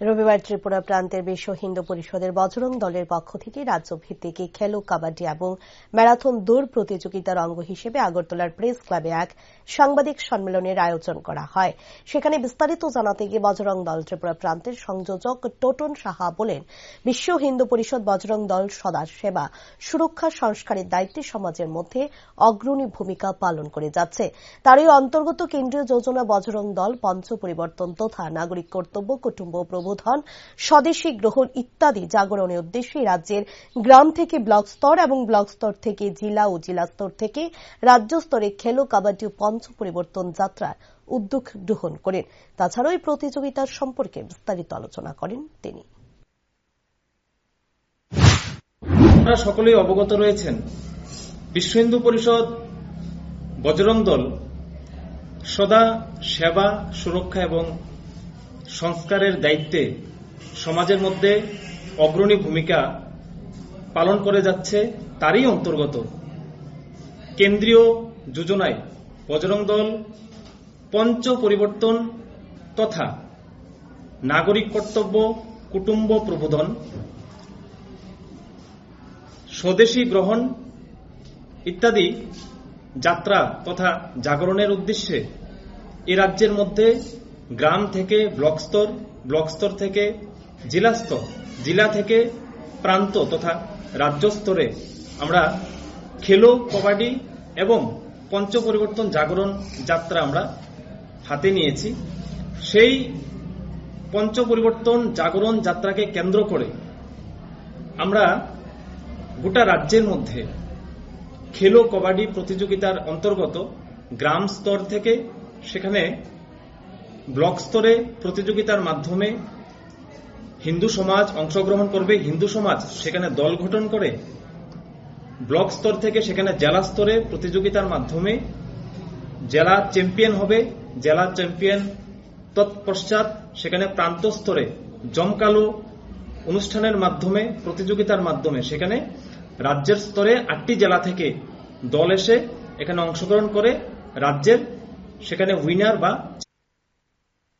রবিবার ত্রিপুরা প্রান্তের বিশ্ব হিন্দু পরিষদের বজরং দলের পক্ষ থেকে রাজ্য ভিত্তিক খেলো কাবাডি এবং ম্যারাথন দৌড় প্রতিযোগিতার অঙ্গ হিসেবে আগরতলার প্রেস ক্লাবে এক সাংবাদিক সম্মেলনের আয়োজন করা হয়। সেখানে বিস্তারিত জানাতে গিয়ে বজরং দল ত্রিপুরা প্রান্তের সংযোজক টোটন সাহা বলেন, বিশ্ব হিন্দু পরিষদ বজরং দল সদা সেবা, সুরক্ষা, সংস্কারের দায়িত্বে সমাজের মধ্যে অগ্রণী ভূমিকা পালন করে যাচ্ছে। তারই অন্তর্গত কেন্দ্রীয় যোজনা বজরং দল পঞ্চ পরিবর্তন তথা নাগরিক কর্তব্য, কুটুম্ব প্রবোধন স্বদেশী গ্রহণ ইত্যাদি জাগরণের উদ্দেশ্যে রাজ্যের গ্রাম থেকে ব্লক স্তর এবং ব্লক স্তর থেকে জেলা ও জেলা স্তর থেকে রাজ্য স্তরে খেলো, কাবাডি পঞ্চ পরিবর্তন যাত্রার উদ্যোগ গ্রহণ করেন। তাছাড়াও এই প্রতিযোগিতার সম্পর্কে বিস্তারিত আলোচনা করেন তিনি। আপনারা সকলেই অবগত রয়েছেন বিশ্ব হিন্দু পরিষদ, বজরং দল সদা সেবা, সুরক্ষা এবং সংস্কারের দায়িত্বে সমাজের মধ্যে অগ্রণী ভূমিকা পালন করে যাচ্ছে তারই অন্তর্গত। কেন্দ্রীয় যোজনায় বজরং দল পঞ্চ পরিবর্তন তথা নাগরিক কর্তব্য কুটুম্ব প্রবোধন, স্বদেশী গ্রহণ ইত্যাদি যাত্রা তথা জাগরণের উদ্দেশ্যে এ রাজ্যের মধ্যে গ্রাম থেকে ব্লক স্তর ব্লক স্তর থেকে জেলা স্তর, জেলা থেকে প্রান্ত তথা রাজ্য স্তরে আমরা খেলো, কবাডি এবং পঞ্চ পরিবর্তন জাগরণ যাত্রা আমরা হাতে নিয়েছি। সেই পঞ্চ পরিবর্তন জাগরণ যাত্রাকে কেন্দ্র করে আমরা গোটা রাজ্যের মধ্যে খেলো, কবাডি প্রতিযোগিতার অন্তর্গত গ্রাম স্তর থেকে সেখানে ব্লক স্তরে প্রতিযোগিতার মাধ্যমে হিন্দু সমাজ অংশগ্রহণ করবে। হিন্দু সমাজ সেখানে দল গঠন করে। ব্লক স্তর থেকে সেখানে জেলা স্তরে প্রতিযোগিতার মাধ্যমে জেলা চ্যাম্পিয়ন হবে। জেলা চ্যাম্পিয়ন তৎপশ্চাৎ সেখানে প্রান্ত স্তরে জমকালো অনুষ্ঠানের মাধ্যমে, প্রতিযোগিতার মাধ্যমে সেখানে রাজ্যের স্তরে আটটি জেলা থেকে দল এসে এখানে অংশগ্রহণ করে। রাজ্যের সেখানে উইনার বা